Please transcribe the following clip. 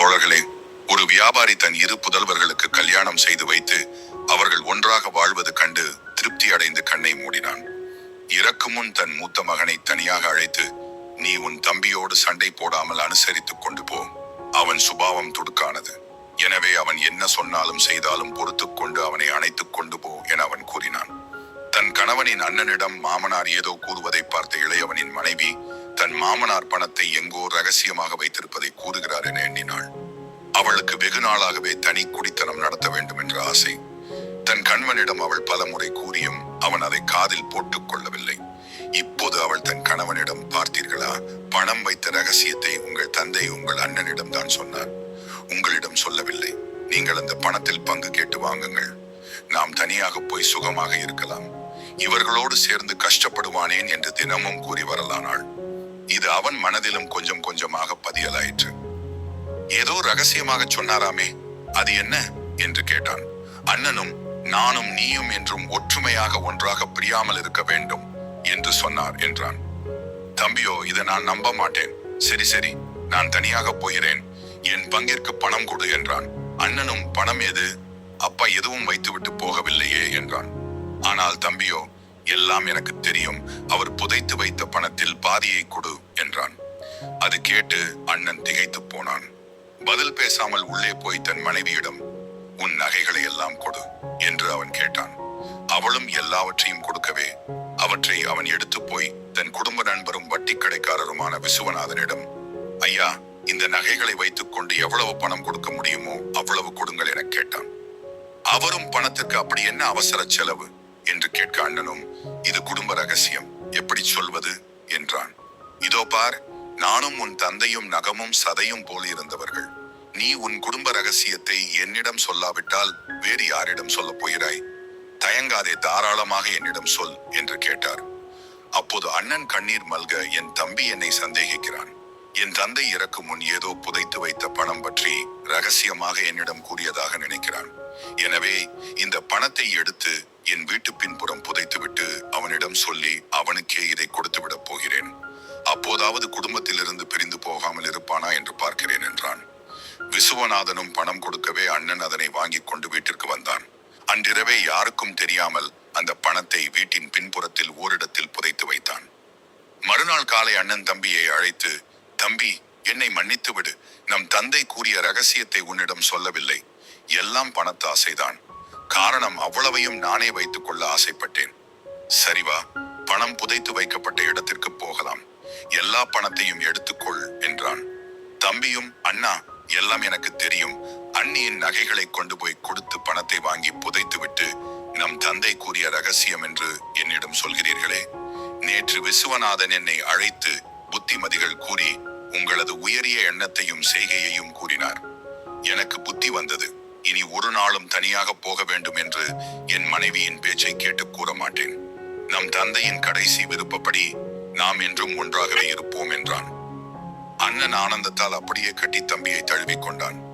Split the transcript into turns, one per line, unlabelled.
தோழர்களே ஒரு வியாபாரி தன் இரு புதல்வர்களுக்கு கல்யாணம் செய்து வைத்து அவர்கள் ஒன்றாக வாழ்வது கண்டு திருப்தி அடைந்து கண்ணை மூடினான். இறக்கு முன் தன் மூத்த மகனை தனியாக அழைத்து நீ உன் தம்பியோடு சண்டை போடாமல் அனுசரித்துக் கொண்டு போ. அவன் சுபாவம் துடுக்கானது. எனவே அவன் என்ன சொன்னாலும் செய்தாலும் பொறுத்துக்கொண்டு அவனை அணைத்துக் கொண்டு போ என அவன் கூறினான். தன் கணவனின் அண்ணனிடம் மாமனார் ஏதோ கூறுவதை பார்த்த இளையவனின் மனைவி தன் மாமனார் பணத்தை எங்கோ ரகசியமாக வைத்திருப்பதை கூறுகிறார் என அவளுக்கு வெகு நாளாகவே தனி குடித்தனம் நடத்த வேண்டும் என்ற ஆசை. தன் கணவனிடம் அவள் பலமுறை கூறியும் அவன் அதை காதில் போட்டுக் கொள்ளவில்லை. இப்போது அவள் தன் கணவனிடம் பார்த்தீர்களா? பணம் வைத்த ரகசியத்தை உங்கள் தந்தை உங்கள் அண்ணனிடம் தான் சொன்னார். உங்களிடம் சொல்லவில்லை. நீங்கள் அந்த பணத்தில் பங்கு கேட்டு வாங்குங்கள். நாம் தனியாக போய் சுகமாக இருக்கலாம். இவர்களோடு சேர்ந்து கஷ்டப்படுவானேன் என்று தினமும் கூறி வரலானாள். இது அவன் மனதிலும் கொஞ்சம் கொஞ்சமாக பதியலாயிற்று. ரகசியமாக சொன்னாராமே அது என்ன? என்று கேட்டான். அண்ணனும் நானும் நீயும் என்றும் ஒற்றுமையாக ஒன்றாக பிரியாமல் இருக்க வேண்டும் என்று சொன்னார் என்றான். தம்பியோ இதை நான் நம்ப மாட்டேன். சரி சரி நான் தனியாக போகிறேன். என் பங்கிற்கு பணம் கொடு என்றான். அண்ணனும் பணம் எது? அப்பா எதுவும் வைத்துவிட்டு போகவில்லையே என்றான். ஆனால் தம்பியோ எல்லாம் எனக்கு தெரியும். அவர் புதைத்து வைத்த பணத்தில் பாதியை கொடு என்றான். அது கேட்டு அண்ணன் திகைத்து போனான். பதில் பேசாமல் உள்ளே போய் தன் மனைவியிடம் உன் நகைகளை எல்லாம் கொடு என்று அவன் கேட்டான். அவளும் எல்லாவற்றையும் கொடுக்கவே அவற்றை அவன் எடுத்து போய் தன் குடும்ப நண்பரும் வட்டி கடைக்காரருமான விசுவநாதனிடம் ஐயா இந்த நகைகளை வைத்துக் கொண்டு எவ்வளவு பணம் கொடுக்க முடியுமோ அவ்வளவு கொடுங்கள் என கேட்டான். அவரும் பணத்திற்கு அப்படி என்ன அவசர செலவு? என்று கேட்க அண்ணனும் இது குடும்ப ரகசியம் எப்படி சொல்வது? என்றான். இதோ பார் நானும் உன் தந்தையும் நகமும் சதையும் போலிருந்தவர்கள் நீ உன் குடும்ப ரகசியத்தை என்னிடம் சொல்லாவிட்டால் வேறு யாரிடம் சொல்லப் போகிறாய்? தயங்காதே தாராளமாக என்னிடம் சொல் என்று கேட்டார். அப்போது அண்ணன் கண்ணீர் மல்க என் தம்பி என்னை சந்தேகிக்கிறான். என் தந்தை இறக்கும் முன் ஏதோ புதைத்து வைத்த பணம் பற்றி ரகசியமாக என்னிடம் கூறியதாக நினைக்கிறான். எனவே இந்த பணத்தை எடுத்து என் வீட்டு பின்புறம் புதைத்துவிட்டு அவனிடம் சொல்லி அவனுக்கே இதை கொடுத்துவிடப் போகிறேன். அப்போதாவது குடும்பத்திலிருந்து பிரிந்து போகாமல் இருப்பானா என்று பார்க்கிறேன் என்றான். விசுவநாதனும் பணம் கொடுக்கவே அண்ணன் அதனை வாங்கிக் கொண்டு வீட்டிற்கு வந்தான். அன்றிரவே யாருக்கும் தெரியாமல் அந்த பணத்தை வீட்டின் பின்புறத்தில் ஓரிடத்தில் புதைத்து வைத்தான். மறுநாள் காலை அண்ணன் தம்பியை அழைத்து தம்பி என்னை மன்னித்து விடு. நம் தந்தை கூறிய ரகசியத்தை உன்னிடம் சொல்லவில்லை. எல்லாம் பணத்து ஆசைதான். காரணம் அவ்வளவையும் நானே வைத்துக் கொள்ள ஆசைப்பட்டேன் சரிவா பணம் புதைத்து வைக்கப்பட்ட இடத்திற்கு போகலாம். எல்லா பணத்தையும் எடுத்துக்கொள் என்றான். தம்பியும் அண்ணா எல்லாம் எனக்கு தெரியும். அண்ணியின் நகைகளை கொண்டு போய் கொடுத்து பணத்தை வாங்கி புதைத்துவிட்டு நம் தந்தை கூறிய ரகசியம் என்று என்னிடம் சொல்கிறீர்களே. நேற்று விசுவநாதன் என்னை அழைத்து புத்திமதிகள் கூறி உங்களது உயரிய எண்ணத்தையும் செய்கையையும் கூறினார். எனக்கு புத்தி வந்தது. இனி ஒரு நாளும் தனியாக போக வேண்டும் என்று என் மனைவியின் பேச்சை கேட்டு கூற மாட்டேன் நம் தந்தையின் கடைசி விருப்பப்படி நாம் என்றும் ஒன்றாகவே இருப்போம் என்றான். அண்ணன் ஆனந்தத்தால் அப்படியே கட்டி தம்பியை தழுவிக் கொண்டான்.